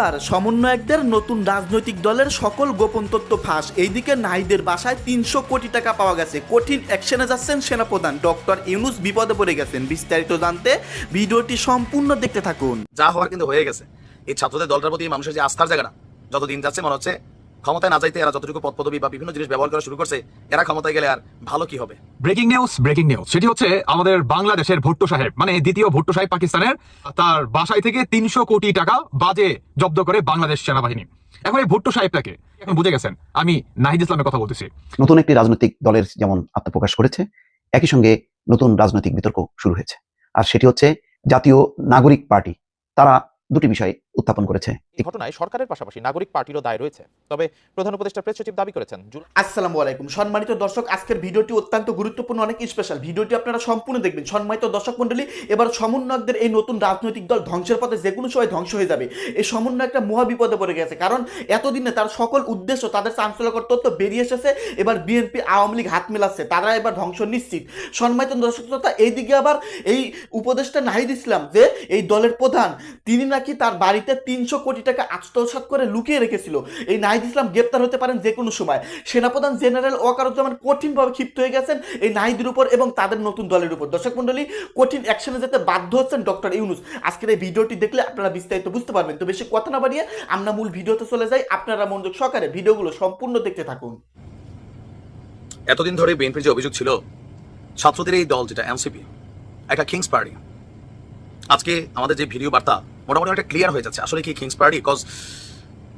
এবার সমন্বয়কদের নতুন রাজনৈতিক দলের সকল গোপন তথ্য ফাঁস। এইদিকে নাহিদের বাসায় তিনশো কোটি টাকা পাওয়া গেছে। কঠিন অ্যাকশনে যাচ্ছেন সেনাপ্রধান ডক্টর ইউনুস, বিপদে পড়ে গেছেন। বিস্তারিত জানতে ভিডিওটি সম্পূর্ণ দেখতে থাকুন। যা হওয়ার কিন্তু হয়ে গেছে। এই ছাত্রদের দলটার প্রতি মানুষের যে আস্থার জায়গাটা যতদিন যাচ্ছে মনে হচ্ছে ক্ষমতায় না যাইতে এরা যতটুকু পদ পদবি বা বিভিন্ন জিনিস ব্যবহার করা শুরু করছে এরা ক্ষমতায় গেলে আর ভালো কি হবে? ব্রেকিং নিউজ ব্রেকিং নিউজ সেটি হচ্ছে আমাদের বাংলাদেশের ভুট্টো সাহেব মানে দ্বিতীয় ভুট্টো সাহেব পাকিস্তানের তার বাসায় থেকে তিনশো কোটি টাকা বাজে জব্দ করে বাংলাদেশ সেনাবাহিনী। এখন এই ভুট্টো সাহেবটাকে এখন বুঝে গেছেন আমি নাহিদ ইসলামের কথা বলতেছি। নতুন একটি রাজনৈতিক দলের যেমন আত্মপ্রকাশ করেছে একই সঙ্গে নতুন রাজনৈতিক বিতর্ক শুরু হয়েছে। আর সেটি হচ্ছে জাতীয় নাগরিক পার্টি তারা দুটি বিষয় উত্থাপন করেছে। এই ঘটনায় সরকারের পাশাপাশি নাগরিক পার্টিরও দায় রয়েছে। তবে প্রধান উপদেষ্টা প্রেস সচিব দাবি করেছেন আসসালামু আলাইকুম। সম্মানিত দর্শক আজকের ভিডিওটি অত্যন্ত গুরুত্বপূর্ণ অনেক স্পেশাল ভিডিওটি আপনারা সম্পূর্ণ দেখবেন। সম্মানিত দর্শক মন্ডলী এবার সমন্বয়কদের এই নতুন রাজনৈতিক দল ধ্বংসের পথে যে কোনো সময় ধ্বংস হয়ে যাবে। এই সমন্বয় একটা মহা বিপদে পড়ে গেছে কারণ এতদিনে তার সকল উদ্দেশ্য তাদের চাঞ্চল্যকর তথ্য বেরিয়ে এসেছে। এবার বিএনপি আওয়ামী লীগ হাত মেলাচ্ছে তারা এবার ধ্বংস নিশ্চিত। সম্মানিত দর্শক শ্রোতা এইদিকে আবার এই উপদেষ্টা নাহিদ ইসলাম যে এই দলের প্রধান তিনি নাকি তার বাড়িতে তিনশো কোটি টাকা আত্মসাৎ করে লুকিয়ে রেখেছিল। এই নাহিদ ইসলাম গ্রেপ্তার হতে পারেন যে কোনো সময়। সেনাপ্রধান জেনারেল ওয়াকারুজ্জামান কঠিনভাবে ক্ষিপ্ত হয়ে গেছেন এই নাহিদের উপর এবং তাদের নতুন দলের উপর। দর্শক মন্ডলী কঠিন অ্যাকশনে যেতে বাধ্য হচ্ছেন ডক্টর ইউনুস। আজকের এই ভিডিওটি দেখলে আপনারা বিস্তারিত বুঝতে পারবেন। তো বেশি কথা না বাড়িয়ে আমরা মূল ভিডিওতে চলে যাই। আপনারা মনোযোগ সহকারে ভিডিওগুলো সম্পূর্ণ দেখতে থাকুন। এতদিন ধরে বিএনপির যে অভিযোগ ছিল, ছাত্রদের এই দল যেটা, এনসিপি, একটা কিংস পার্টি। আজকে আমাদের যে ভিডিও বার্তা মোটামুটি একটা ক্লিয়ার হয়ে যাচ্ছে। আসলে কি কিংস পার্টি কজ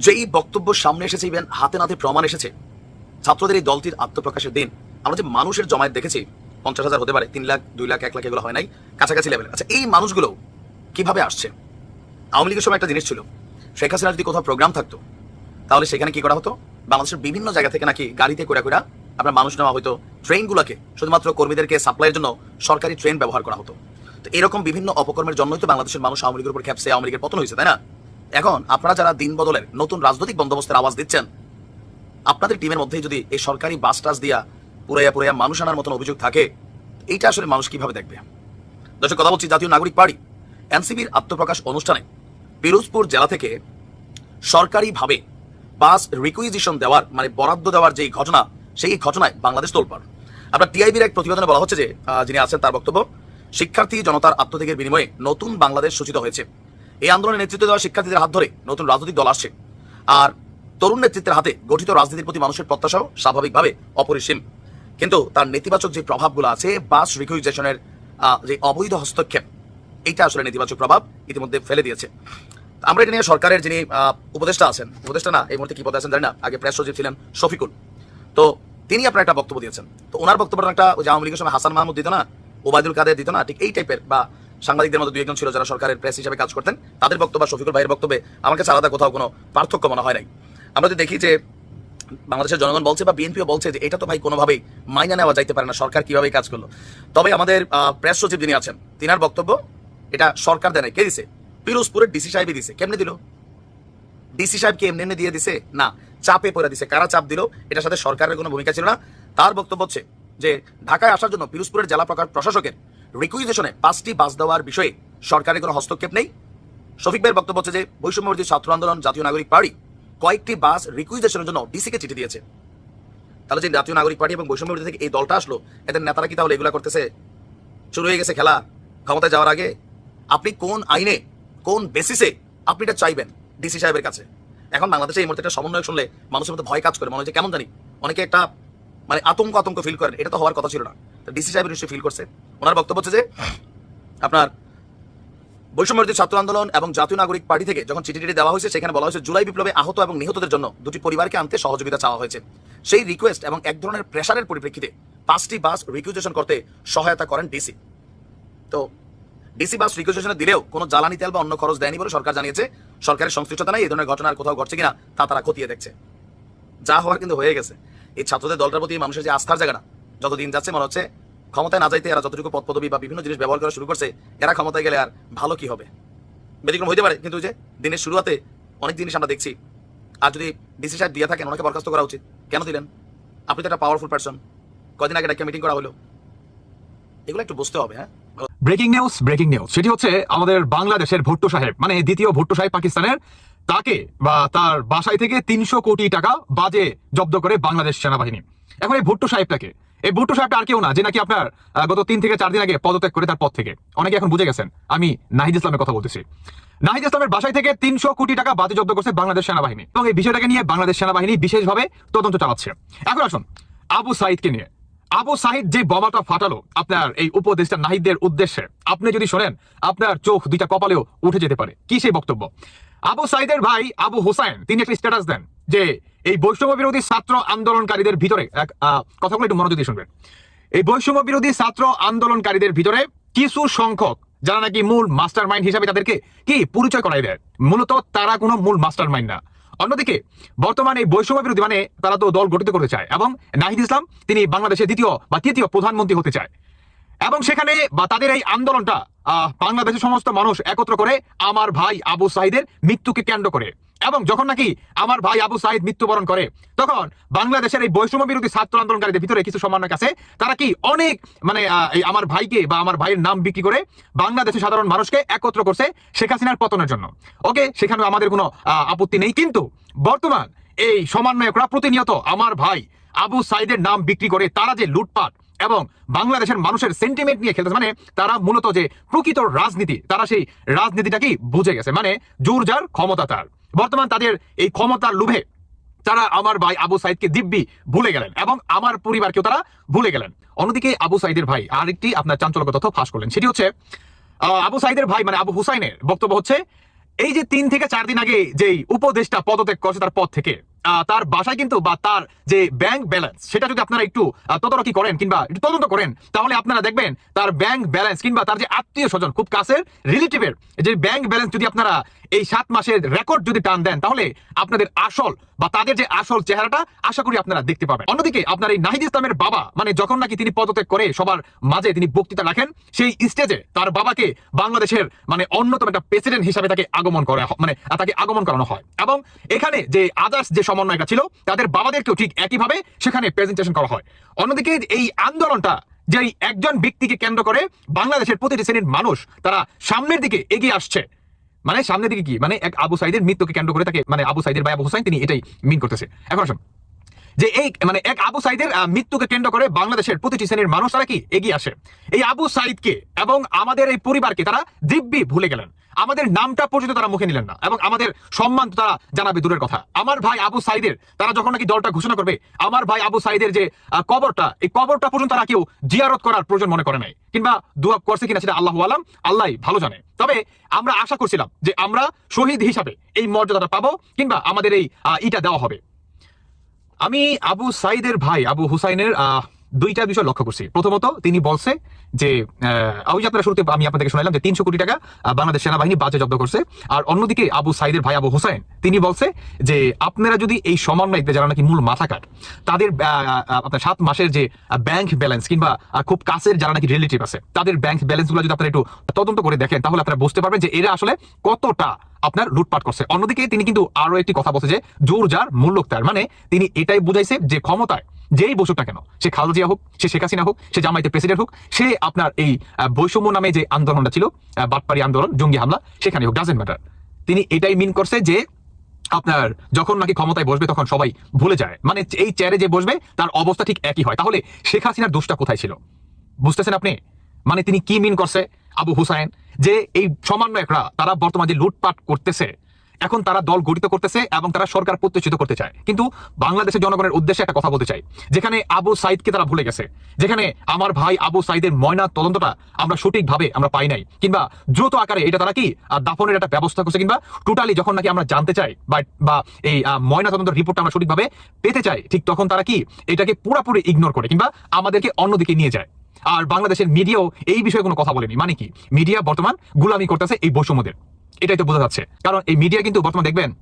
যেই বক্তব্য সামনে এসেছে ইভেন হাতে নাতে প্রমাণ এসেছে, ছাত্রদের এই দলটির আত্মপ্রকাশের দিন, আমরা যে মানুষের জমায়েত দেখেছি, পঞ্চাশ হাজার হতে পারে, তিন লাখ, দুই লাখ, এক লাখ এগুলো হয় নাই, কাছাকাছি লেভেল আচ্ছা এই মানুষগুলো কীভাবে আসছে? আওয়ামী লীগের সময় একটা জিনিস ছিল, শেখ হাসিনা যদি কোথাও প্রোগ্রাম থাকতো, তাহলে সেখানে কি করা হতো? বাংলাদেশের বিভিন্ন জায়গা থেকে নাকি গাড়িতে করে করে আপনার মানুষ নেওয়া হতো ট্রেনগুলোকে শুধুমাত্র কর্মীদেরকে সাপ্লাইয়ের জন্য সরকারি ট্রেন ব্যবহার করা হতো। তো এরকম বিভিন্ন অপকর্মের জন্যই তো বাংলাদেশের মানুষ আওয়ামী লীগের উপর খেপছে আওয়ামী লীগের পতন হয়েছে, তাই না? এখন আপনারা যারা দিন বদলের নতুন রাজনৈতিক বন্দোবস্তের আওয়াজ দিচ্ছেন, আপনাদের টিমের মধ্যে যদি এই সরকারি বাস টাস দিয়া পুরাইয়া পুরাইয়া মানুষ আনার মতন অভিযোগ থাকে, এইটা আসলে মানুষ কীভাবে দেখবে? দর্শক, কথা বলছি জাতীয় নাগরিক পার্টি এনসিবির আত্মপ্রকাশ অনুষ্ঠানে পিরোজপুর জেলা থেকে সরকারিভাবে বাস রিকুইজিশন দেওয়ার মানে বরাদ্দ দেওয়ার যে ঘটনা, সেই ঘটনায় বাংলাদেশ তোলপাড়। আপনার টিআইবির এক প্রতিবেদনে বলা হচ্ছে যে যিনি আছেন তার বক্তব্য শিক্ষার্থী জনতার আত্মত্যাগের বিনিময়ে নতুন বাংলাদেশ সূচিত হয়েছে। এই আন্দোলনে নেতৃত্ব দেওয়া শিক্ষার্থীদের হাত ধরে নতুন রাজনৈতিক দল আসছে। আর তরুণ নেতৃত্বের হাতে গঠিত রাজনীতির প্রতি মানুষের প্রত্যাশাও স্বাভাবিকভাবে অপরিসীম। কিন্তু তার নেতিবাচক যে প্রভাবগুলো আছে বাস রিকুইজেশনের যে অবৈধ হস্তক্ষেপ, এইটা আসলে নেতিবাচক প্রভাব ইতিমধ্যে ফেলে দিয়েছে। আমরা এটা নিয়ে সরকারের যিনি উপদেষ্টা আছেন, উপদেষ্টা না, এই মুহূর্তে কি পদে আছেন জানি না, আগে প্রেস সচিব ছিলেন শফিকুল। তো তিনি আপনার একটা বক্তব্য দিয়েছেন। তো ওনার বক্তব্যটা একটা ওই আওয়ামী লীগের সময় হাসান মাহমুদ দিত না ওবায়দুল কাদের দিত না, ঠিক এই টাইপের বা সাংবাদিকদের মধ্যে দুই একজন ছিল যারা সরকারের প্রেস হিসেবে কাজ করতেন, তাদের বক্তব্য শফিকুল ভাইয়ের বক্তব্যে আমার কাছে আলাদা কোথাও কোনো পার্থক্য মনে হয় নাই। আমরা যদি দেখি যে বাংলাদেশের জনগণ বলছে বা বিএনপিও বলছে যে এটা তো ভাই কোনোভাবেই মাইনা নেওয়া যাইতে পারে না, সরকার কীভাবে কাজ করল। তবে আমাদের প্রেস সচিব যিনি আছেন, তিনার বক্তব্য, এটা সরকার দেয় কে দিছে? পিরোজপুরের ডিসি সাহেবই দিছে। কেমনে দিল? ডিসি সাহেবকে এমনি এমনি দিয়ে দিছে? না, চাপে পড়ে দিছে। কারা চাপ দিল? এটার সাথে সরকারের কোনো ভূমিকা ছিল না। তার বক্তব্য হচ্ছে যে ঢাকায় আসার জন্য পিরোজপুরের জেলা প্রকার প্রশাসকের রিকুইজেশনে পাঁচটি বাস দেওয়ার বিষয়ে সরকারের কোনো হস্তক্ষেপ নেই? শফিক ভাইয়ের বক্তব্য হচ্ছে যে বৈষম্যবর্তী ছাত্র আন্দোলন, জাতীয় নাগরিক পার্টি কয়েকটি বাস রিকুইজেশনের জন্য ডিসিকে চিঠি দিয়েছে। তাহলে যে জাতীয় নাগরিক পার্টি এবং বৈষম্যবর্তী থেকে এই দলটা আসলো, এদের নেতারা কি তাহলে এগুলা করতেছে? শুরু হয়ে গেছে খেলা। ক্ষমতায় যাওয়ার আগে আপনি কোন আইনে, কোন বেসিসে আপনি এটা চাইবেন ডিসি সাহেবের কাছে? এখন বাংলাদেশে এই মুহূর্তে একটা সমন্বয় শুনলে মানুষের মধ্যে ভয় কাজ করে, মনে যে কেমন জানি। অনেকে একটা মানে আতঙ্ক আতঙ্ক ফিল করেন, এটা তো হওয়ার কথা ছিল না। ডিসি সাহেব নিশ্চয়ই ফিল করছে। ওনার বক্তব্য হচ্ছে যে, আপনার বৈষম্যবর্তী ছাত্র আন্দোলন এবং জাতীয় নাগরিক পার্টি থেকে যখন চিঠি টিটি দেওয়া হয়েছে, সেখানে বলা হয়েছে, জুলাই বিপ্লবে আহত এবং নিহতদের জন্য দুটি পরিবারকে আনতে সহযোগিতা চাওয়া হয়েছে। সেই রিকোয়েস্ট এবং এক ধরনের প্রেশারের পরিপ্রেক্ষিতে পাঁচটি বাস রিকুইজেশন করতে সহায়তা করেন ডিসি তো ডিসি বাস রিকুইজেশনে দিলেও কোনো জ্বালানি তেল বা অন্য খরচ দেয়নি বলে সরকার জানিয়েছে। সরকারের সংশ্লিষ্টতা নাই, এই ধরনের ঘটনার কোথাও ঘটছে কিনা তা তারা খতিয়ে দেখছে। যা হওয়ার কিন্তু হয়ে গেছে। এই ছাত্রদের দলটার প্রতি মানুষের যে আস্থার জায়গাটা যত দিন যাচ্ছে মনে হচ্ছে ক্ষমতায় না যাইতে এরা যতটুকু পদ পদবি বা বিভিন্ন জিনিস ব্যবহার করা শুরু করছে, এরা ক্ষমতায় গেলে আর ভালো কি হবে? ব্যতিক্রম হইতে পারে, কিন্তু যে দিনের শুরুতে অনেক জিনিস আমরা দেখছি। আর যদি ডিসি সাহেব দিয়ে থাকেন, ওনাকে বরখাস্ত করা উচিত। কেন দিলেন? আপনি তো একটা পাওয়ারফুল পার্সন কদিন আগে একটা মিটিং করা হলো। এগুলো একটু বুঝতে হবে হ্যাঁ? ব্রেকিং নিউজ ব্রেকিং নিউজ সেটি হচ্ছে আমাদের বাংলাদেশের ভুট্টো সাহেব মানে দ্বিতীয় ভুট্টো সাহেব পাকিস্তানের তাকে বা তার বাসায় থেকে তিনশো কোটি টাকা বাজে জব্দ করে বাংলাদেশ সেনাবাহিনী। এখন এই ভুট্টো সাহেবটাকে, এই ভুট্টো সাহেবটা আর কেউ না, যে নাকি আপনার গত তিন থেকে চার দিন আগে পদত্যাগ করে তার পদ থেকে। অনেকে এখন বুঝে গেছেন, আমি নাহিদ ইসলামের কথা বলতেছি। নাহিদ ইসলামের বাসায় থেকে তিনশো কোটি টাকা বাজে জব্দ করছে বাংলাদেশ সেনাবাহিনী এবং এই বিষয়টাকে নিয়ে বাংলাদেশ সেনাবাহিনী বিশেষভাবে তদন্ত চালাচ্ছে। এখন আসুন, আবু সাইদকে নিয়ে। আবু সাহিদ যে বোমাটা ফাটালো আপনার এই উপদেষ্টা নাহিদদের উদ্দেশ্যে, আপনি যদি শোনেন, আপনার চোখ দুইটা কপালেও উঠে যেতে পারে। কি সেই বক্তব্য? আবু সাইদের ভাই আবু হোসাইন, তিনি একটা স্ট্যাটাস দেন যে এই বৈষম্য বিরোধী ছাত্র আন্দোলনকারীদের ভিতরে কথাগুলো একটু মনোযোগ দিয়ে শুনবেন। এই বৈষম্য বিরোধী ছাত্র আন্দোলনকারীদের ভিতরে কিছু সংখ্যক, যারা নাকি মূল মাস্টার মাইন্ড হিসাবে তাদেরকে কি পরিচয় করাই দেয়? মূলত তারা কোনো মূল মাস্টার মাইন্ড না। অন্যদিকে, বর্তমানে এই বৈষম্য বিরোধী মানে তারা তো দল গঠিত করতে চায় এবং নাহিদ ইসলাম তিনি বাংলাদেশের দ্বিতীয় বা তৃতীয় প্রধানমন্ত্রী হতে চায়। এবং সেখানে বা তাদের এই আন্দোলনটা বাংলাদেশের সমস্ত মানুষ একত্র করে আমার ভাই আবু সাহিদের মৃত্যুকে কেন্দ্র করে। এবং যখন নাকি আমার ভাই আবু সাহিদ মৃত্যুবরণ করে, তখন বাংলাদেশের এই বৈষম্য বিরোধী ছাত্র আন্দোলনকারীদের ভিতরে কিছু সমন্বয়ক আছে, তারা কি অনেক মানে আমার ভাইকে বা আমার ভাইয়ের নাম বিক্রি করে বাংলাদেশের সাধারণ মানুষকে একত্র করছে শেখ হাসিনার পতনের জন্য। ওকে সেখানে আমাদের কোনো আপত্তি নেই। কিন্তু বর্তমান এই সমন্বয়করা প্রতিনিয়ত আমার ভাই আবু সাইদের নাম বিক্রি করে তারা যে লুটপাট এবং বাংলাদেশের মানুষের সেন্টিমেন্ট নিয়ে খেলতেছে মানে তারা মূলত যে প্রকৃত রাজনীতি, তারা সেই রাজনীতিটাকেই বুঝে গেছে মানে জোর যার ক্ষমতা তার। বর্তমান তাদের এই ক্ষমতার লোভে তারা আমার ভাই আবু সাইদকে দিব্যি ভুলে গেলেন এবং আমার পরিবারকেও তারা ভুলে গেলেন। অন্যদিকে আবু সাইদের ভাই, আরেকটি আপনার চাঞ্চল্যকর তথ্য ফাঁস করলেন, সেটি হচ্ছে আবু সাইদের ভাই মানে আবু হুসাইনের বক্তব্য হচ্ছে, এই যে তিন থেকে চার দিন আগে যেই উপদেশটা পদত্যাগ করছে তার পদ থেকে তার বাসায় কিন্তু বা তার যে ব্যাংক ব্যালেন্স সেটা যদি আপনারা একটু তদারকি করেন কিংবা একটু তদন্ত করেন, তাহলে আপনারা দেখবেন তার ব্যাংক ব্যালেন্স কিংবা তার যে আত্মীয় স্বজন, খুব কাছের রিলেটিভের যে ব্যাংক ব্যালেন্স যদি আপনারা এই সাত মাসের রেকর্ড যদি টান দেন, তাহলে আপনাদের আসল বা তাদের যে আসল চেহারাটা আশা করি আপনারা দেখতে পাবেন। অন্যদিকে আপনার এই নাহিদ ইসলামের বাবা মানে যখন নাকি তিনি পদত্যাগ করে সবার মাঝে তিনি বক্তৃতা রাখেন, সেই স্টেজে তার বাবাকে বাংলাদেশের মানে অন্যতম একটা প্রেসিডেন্ট হিসাবে তাকে আগমন করা মানে তাকে আগমন করানো হয়। এবং এখানে যে আদার্স যে সমন্বয়টা ছিল, তাদের বাবাদেরকেও ঠিক একইভাবে সেখানে প্রেজেন্টেশন করা হয়। অন্যদিকে এই আন্দোলনটা যে একজন ব্যক্তিকে কেন্দ্র করে বাংলাদেশের প্রতিটি শ্রেণির মানুষ তারা সামনের দিকে এগিয়ে আসছে। মানে সামনের দিকে কি? মানে এক আবু সাইদের মৃত্যুকে কেন্দ্র করে তাকে মানে আবু সাইদের ভাই আবু হোসাইন, তিনি এটাই মিন করতেছে। এখন আসুন। যে এই মানে এক আবু সাইদের মৃত্যুকে কেন্দ্র করে বাংলাদেশের প্রতিটি শ্রেণির মানুষ তারা কি? এগিয়ে আসে। এই আবু সাইদকে এবং আমাদের এই পরিবারকে তারা দিব্যি ভুলে গেলেন। আমাদের নামটা পর্যন্ত তারা মুখে নিলেন না এবং আমাদের সম্মান তারা জানাবে দূরের কথা। আমার ভাই আবু সাইদের, তারা যখন নাকি দলটা ঘোষণা করবে, আমার ভাই আবু সাইদের যে কবরটা, এই কবরটা পর্যন্ত তারা কেউ জিয়ারত করার প্রয়োজন মনে করে নাই। কিংবা দোয়া করছে কিনা সেটা আল্লাহ আলাম, আল্লাহ ভালো জানে। তবে আমরা আশা করছিলাম যে আমরা শহীদ হিসাবে এই মর্যাদাটা পাবো কিংবা আমাদের এই ইটা দেওয়া হবে। আমি আবু সাইদের ভাই, আবু হুসাইনের দুইটা বিষয় লক্ষ্য করছি। প্রথমত, তিনি বলছে যে ওই আপনারা শুরুতে আমি আপনাদেরকে শোনালাম যে তিনশো কোটি টাকা বাংলাদেশ সেনাবাহিনী বাজে জব্দ করছে। আর অন্যদিকে আবু সাইদের ভাই, আবু হুসাইন, তিনি বলছে যে, আপনারা যদি এই সমন্বয়কদের যারা নাকি মূল মাথাকাট তাদের আপনার সাত মাসের যে ব্যাংক ব্যালেন্স কিংবা খুব কাছের যারা নাকি রিলেটিভ আছে, তাদের ব্যাংক ব্যালেন্সগুলো যদি আপনারা একটু তদন্ত করে দেখেন, তাহলে আপনারা বুঝতে পারবেন যে এরা আসলে কতটা আপনার লুটপাট করছে। অন্যদিকে তিনি কিন্তু আরও একটি কথা বলছে যে জোর যার মূল্য তার। মানে তিনি এটাই বুঝাইছে যে ক্ষমতায় যেই বসুক না কেন সে খালেদা জিয়া হোক সে শেখ হাসিনা হোক সে জামাইতে প্রেসিডেন্ট হোক সে আপনার এই বৈষম্য নামে যে আন্দোলনটা ছিল আহ, বাটপাড়ি আন্দোলন জঙ্গি হামলা সেখানে হোক ডাজেন্ট ম্যাটার তিনি এটাই মিন করছে যে আপনার যখন নাকি ক্ষমতায় বসবে তখন সবাই ভুলে যায়। মানে এই চেয়ারে যে বসবে তার অবস্থা ঠিক একই হয়। তাহলে শেখ হাসিনার দোষটা কোথায় ছিল? বুঝতেছেন আপনি? মানে তিনি কি মিন করছে? আবু হুসাইন যে এই সমন্বয়করা তারা বর্তমানে যে লুটপাট করতেছে, এখন তারা দল গঠিত করতেছে এবং তারা সরকার প্রতিষ্ঠিত করতে চায়। কিন্তু বাংলাদেশের জনগণের উদ্দেশ্যে একটা কথা বলতে চাই। যেখানে আবু সাইদকে তারা ভুলে গেছে, যেখানে আমার ভাই আবু সাইদের ময়না তদন্তটা আমরা সঠিকভাবে আমরা পাই নাই, কিংবা দ্রুত আকারে এটা তারা কি দাফনের একটা ব্যবস্থা করছে, কিংবা টোটালি যখন নাকি আমরা জানতে চাই বা এই ময়না তদন্তের রিপোর্টটা আমরা সঠিকভাবে পেতে চাই, ঠিক তখন তারা কি, এটাকে পুরোপুরি ইগনোর করে, কিংবা আমাদেরকে অন্যদিকে নিয়ে যায়। আর বাংলাদেশের মিডিয়াও এই বিষয়ে কোনো কথা বলেনি। মানে কি? মিডিয়া বর্তমান গুলামি করতেছে এই বৈষম্যদের। এটাই তো বোঝা যাচ্ছে। কারণ এই মিডিয়া কিন্তু বর্তমান দেখবেন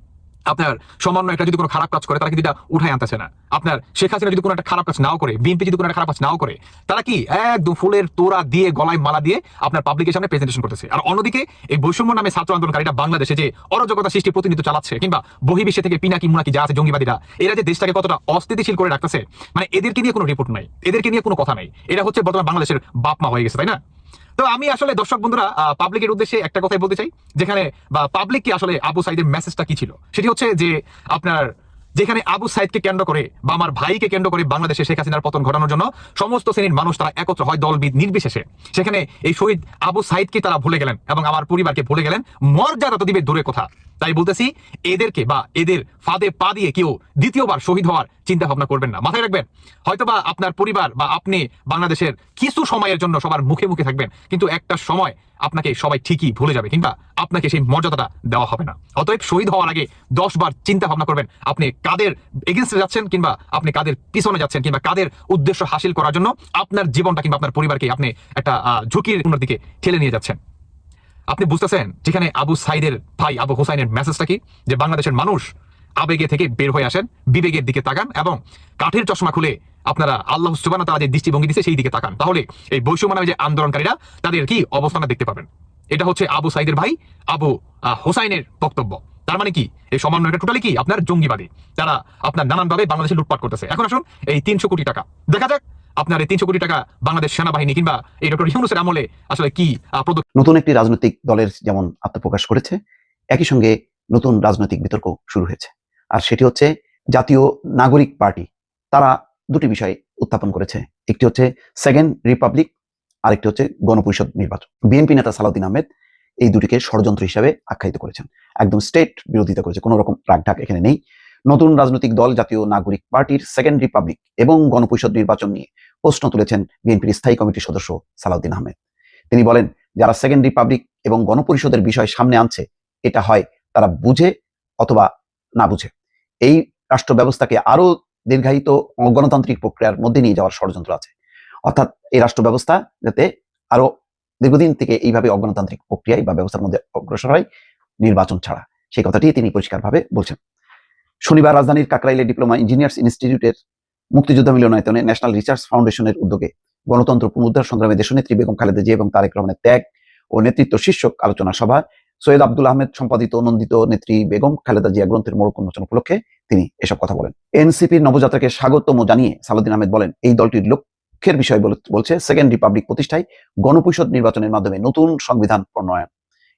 আপনার সমন্বয় একটা যদি কোনো খারাপ কাজ করে, তারা কিন্তু এটা উঠাই আনতেছে না। আপনার শেখ হাসিনা যদি কোনো একটা খারাপ কাজ নাও করে, বিএনপি যদি কোনো একটা খারাপ কাজ নাও করে, তারা কি একদম ফুলের তোড়া দিয়ে, গলায় মালা দিয়ে আপনার পাবলিকের সামনে প্রেজেন্টেশন করতেছে? আর অন্যদিকে, এই বৈষম্য নামে ছাত্র আন্দোলনকারীরা বাংলাদেশে যে অরাজকতা সৃষ্টি প্রতিনিধিত্ব চালাচ্ছে, কিংবা বহির্বিশ্বে থেকে পিনাকি মুনাকি যা আছে জঙ্গিবাদীরা, এরা যে দেশটাকে কতটা অস্থিতিশীল করে রাখতেছে মানে এদেরকে নিয়ে কোনো রিপোর্ট নাই, এদেরকে নিয়ে কোনো কথা নাই। এরা হচ্ছে বর্তমান বাংলাদেশের বাপ মা হয়ে গেছে, তাই না? তো আমি আসলে, দর্শক বন্ধুরা পাবলিকের উদ্দেশ্যে একটা কথাই বলতে চাই, যেখানে, বা পাবলিক কি আসলে আবু সাইদের মেসেজটা কি ছিল? সেটি হচ্ছে যে, আপনার যেখানে আবু সাইদকে কেন্দ্র করে বা আমার ভাইকে কেন্দ্র করে বাংলাদেশে শেখ হাসিনার পতন ঘটানোর জন্য সমস্ত শ্রেণির মানুষ তারা একত্র হয় দলবিদ নির্বিশেষে। সেখানে এই শহীদ আবু সাইদকে তারা ভুলে গেলেন এবং আমার পরিবারকে ভুলে গেলেন। মর্যাদা তো দিবে দূরে কথা। তাই বলতেছি, এদেরকে বা এদের ফাঁদে পা দিয়ে কেউ দ্বিতীয়বার শহীদ হওয়ার চিন্তা ভাবনা করবেন না। মাথায় রাখবেন, হয়তোবা আপনার পরিবার বা আপনি বাংলাদেশের কিছু সময়ের জন্য সবার মুখে মুখে থাকবেন, কিন্তু একটা সময় আপনাকে সবাই ঠিকই ভুলে যাবে কিংবা আপনাকে সেই মর্যাদাটা দেওয়া হবে না। অতএব শহীদ হওয়ার আগে দশ বার চিন্তা ভাবনা করবেন, আপনি কাদের এগেনস্টে যাচ্ছেন কিংবা আপনি কাদের পিছনে যাচ্ছেন কিংবা কাদের উদ্দেশ্য হাসিল করার জন্য আপনার জীবনটা কিংবা আপনার পরিবারকে আপনি একটা ঝুঁকির দিকে ঠেলে নিয়ে যাচ্ছেন। আপনি বুঝতেছেন? যেখানে আবু সাইদের ভাই, আবু হোসাইনের মেসেজটা কি? যে বাংলাদেশের মানুষ আবেগে থেকে বের হয়ে আসেন, বিবেকের দিকে তাকান এবং কাঠের চশমা খুলে আপনারা আল্লাহ সুবানা তারা যে দৃষ্টিভঙ্গি দিচ্ছে সেই দিকে তাকান। তাহলে এই বৈষম্য নামে যে আন্দোলনকারীরা, তাদের কি অবস্থানটা দেখতে পাবেন? এটা হচ্ছে আবু সাইদের ভাই, আবু হোসাইনের বক্তব্য। তার মানে কি? এই সমন্বয়টা টোটালি কি? আপনার জঙ্গিবাদী। তারা আপনার নানানভাবে বাংলাদেশে লুটপাট করতেছে। এখন আসুন এই তিনশো কোটি টাকা। দেখা যাক আপনার এই তিনশো কোটি টাকা বাংলাদেশ সেনাবাহিনী কিংবা এই ডক্টর ইউনুসের আমলে আসলে কি নতুন একটি রাজনৈতিক দলের যেমন আত্মপ্রকাশ করেছে, একই সঙ্গে নতুন রাজনৈতিক বিতর্ক শুরু হয়েছে। আর সেটি হচ্ছে জাতীয় নাগরিক পার্টি। তারা দুটি বিষয় উত্থাপন করেছে। একটি হচ্ছে সেকেন্ড রিপাবলিক, আরেকটি হচ্ছে গণপরিষদ নির্বাচন। বিএনপি নেতা সালাউদ্দিন আহমেদ এই দুটিকে ষড়যন্ত্র হিসাবে আখ্যায়িত করেছেন। একদম স্টেট বিরোধিতা করেছে, কোনো রকম রাগঢাক এখানে নেই। নতুন রাজনৈতিক দল জাতীয় নাগরিক পার্টির সেকেন্ড রিপাবলিক এবং গণপরিষদ নির্বাচন নিয়ে প্রশ্ন তুলেছেন বিএনপির স্থায়ী কমিটির সদস্য সালাউদ্দিন আহমেদ। তিনি বলেন, যারা সেকেন্ড রিপাবলিক এবং গণপরিষদের বিষয় সামনে আনছে, এটা হয় তারা বুঝে অথবা না বুঝে। এই রাষ্ট্র ব্যবস্থাকে আরও দীর্ঘায়িত গণতান্ত্রিক প্রক্রিয়ার মধ্যে নিয়ে যাওয়ার ষড়যন্ত্র আছে। অর্থাৎ এই রাষ্ট্র ব্যবস্থা যাতে আরও দীর্ঘদিন থেকে এইভাবে অগণতান্ত্রিক প্রক্রিয়ায় বা ব্যবস্থার মধ্যে অগ্রসর হয় নির্বাচন ছাড়া। সেই কথাটি তিনি পরিষ্কারভাবে বলছেন। শনিবার রাজধানীর কাকরাইলে ডিপ্লোমা ইঞ্জিনিয়ার্স ইনস্টিটিউটের মুক্তিযোদ্ধা মিলনায়তনে ন্যাশনাল রিসার্চ ফাউন্ডেশনের উদ্যোগে গণতন্ত্র পুনরুদ্ধার সংগ্রামে দেশনেত্রী বেগম খালেদা জিয়া এবং তারেক রহমানের ত্যাগ ও নেতৃত্ব শীর্ষক আলোচনা সভা সৈয়দ আব্দুল আহমেদ, সম্পাদিত নন্দিত নেত্রী বেগম, খালেদা জিয়া গ্রন্থের মোড়ক উন্মোচন উপলক্ষে তিনি এসব কথা বলেন। এনসিপির নবযাত্রাকে স্বাগতম জানিয়ে সালাউদ্দিন আহমেদ বলেন, এই দলটির লক্ষ্যের বিষয় বলে- বলছে, সেকেন্ড রিপাবলিক প্রতিষ্ঠায় গণপরিষদ নির্বাচনের মাধ্যমে নতুন সংবিধান প্রণয়ন।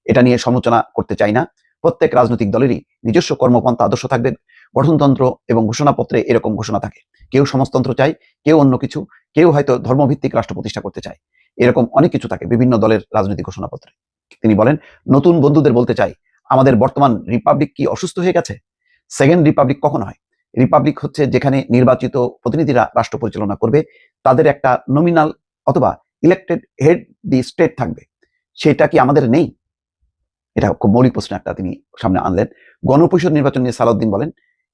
এটা নিয়ে সমালোচনা করতে চাই না। প্রত্যেক রাজনৈতিক দলেরই নিজস্ব কর্মপন্থা, আদর্শ থাকবে, গঠনতন্ত্র এবং ঘোষণাপত্রে এরকম ঘোষণা থাকে। কেউ সমাজতন্ত্র চায়, কেউ অন্য কিছু, কেউ হয়তো ধর্মভিত্তিক রাষ্ট্র প্রতিষ্ঠা করতে চায়। এরকম অনেক কিছু থাকে বিভিন্ন দলের রাজনৈতিক ঘোষণাপত্রে। তিনি বলেন, নতুন বন্ধুদের বলতে চাই, আমাদের বর্তমান রিপাবলিক কি অসুস্থ হয়ে গেছে? সেকেন্ড রিপাবলিক কখন হয়? রিপাবলিক হচ্ছে যেখানে নির্বাচিত প্রতিনিধিরা রাষ্ট্র পরিচালনা করবে, তাদের একটা নমিনাল অথবা ইলেক্টেড হেড দি স্টেট থাকবে। সেটা কি আমাদের নেই? এটা খুব মৌলিক প্রশ্ন একটা তিনি সামনে আনলেন। গণপরিষদ নির্বাচন নিয়ে সালাউদ্দিন বলেন,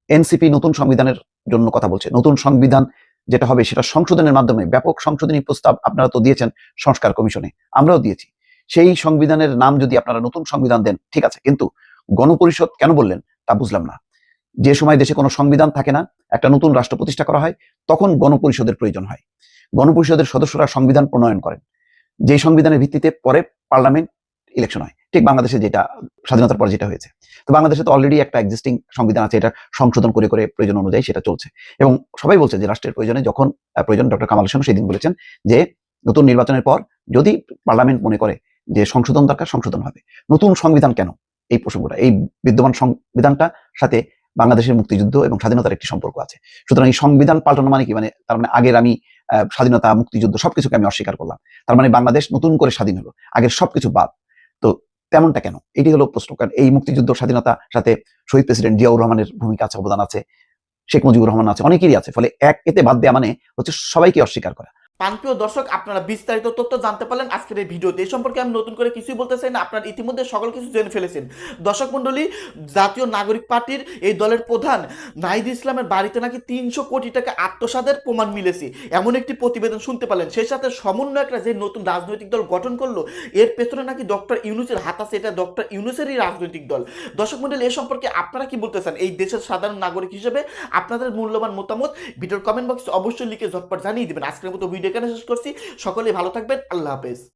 এনসিপি নতুন সংবিধানের জন্য কথা বলছে। নতুন সংবিধান যেটা হবে সেটা সংশোধনের মাধ্যমে, ব্যাপক সংশোধনী প্রস্তাব আপনারা তো দিয়েছেন সংস্কার কমিশনে, আমরাও দিয়েছি। সেই সংবিধানের নাম যদি আপনারা নতুন সংবিধান দেন, ঠিক আছে, কিন্তু গণপরিষদ কেন বললেন তা বুঝলাম না। যে সময় দেশে কোনো সংবিধান থাকে না, একটা নতুন রাষ্ট্র প্রতিষ্ঠা করা হয়, তখন গণপরিষদের প্রয়োজন হয়। গণপরিষদের সদস্যরা সংবিধান প্রণয়ন করেন। যে সংবিধানের ভিত্তিতে পরে পার্লামেন্ট ইলেকশন হয়। ঠিক বাংলাদেশে যেটা, স্বাধীনতার পরে যেটা হয়েছে। তো বাংলাদেশে তো অলরেডি একটা এক্সিস্টিং সংবিধান আছে, এটা সংশোধন করে করে প্রয়োজন অনুযায়ী সেটা চলছে। এবং সবাই বলছে যে রাষ্ট্রের প্রয়োজনে যখন প্রয়োজন ডক্টর কামাল হোসেন সেদিন বলেছেন যে, নতুন নির্বাচনের পর যদি পার্লামেন্ট মনে করে যে সংশোধন দরকার, সংশোধন হবে। নতুন সংবিধান কেন এই প্রসঙ্গটা? এই বিদ্যমান সংবিধানটা সাথে বাংলাদেশের মুক্তিযুদ্ধ এবং স্বাধীনতার একটি সম্পর্ক আছে। সুতরাং এই সংবিধান পাল্টানো মানে কি? মানে তার মানে আগের আমি স্বাধীনতা, মুক্তিযুদ্ধ সবকিছুকে আমি অস্বীকার করলাম। তার মানে বাংলাদেশ নতুন করে স্বাধীন হলো। আগের সবকিছু বাদ। তো তেমনটা কেন? এটি হলো প্রশ্ন। কারণ এই মুক্তিযুদ্ধ, স্বাধীনতা সাথে শহীদ প্রেসিডেন্ট জিয়াউর রহমানের ভূমিকা আছে অবদান আছে, শেখ মুজিবুর রহমান আছে, অনেকেরই আছে। ফলে এক এতে বাদ দেওয়া মানে হচ্ছে সবাইকে অস্বীকার করা। প্রান্তীয় দর্শক, আপনারা বিস্তারিত তথ্য জানতে পারলেন আজকের এই ভিডিওতে। এই সম্পর্কে আমি নতুন করে কিছুই বলতে চাই না, আপনারা ইতিমধ্যে সকল কিছু জেনে ফেলেছেন। দর্শক মণ্ডলী, জাতীয় নাগরিক পার্টির এই দলের প্রধান নাহিদ ইসলামের বাড়িতে নাকি তিনশো কোটি টাকা আত্মসাদের প্রমাণ মিলেছে। এমন একটি প্রতিবেদন শুনতে পারলেন। সেই সাথে সমন্বয়করা যে নতুন রাজনৈতিক দল গঠন করল, এর পেছনে নাকি ডক্টর ইউনুসের হাত আছে। এটা ডক্টর ইউনুসেরই রাজনৈতিক দল। দর্শক মণ্ডলী, এ সম্পর্কে আপনারা কি বলতে চান? এই দেশের সাধারণ নাগরিক হিসেবে আপনাদের মূল্যবান মতামত ভিডিওর কমেন্ট বক্সে অবশ্যই লিখে ঝটপট জানিয়ে দেবেন। আজকের মতো ভিডিও এখানে শেষ করছি। সকলেই ভালো থাকবেন। আল্লাহ হাফেজ।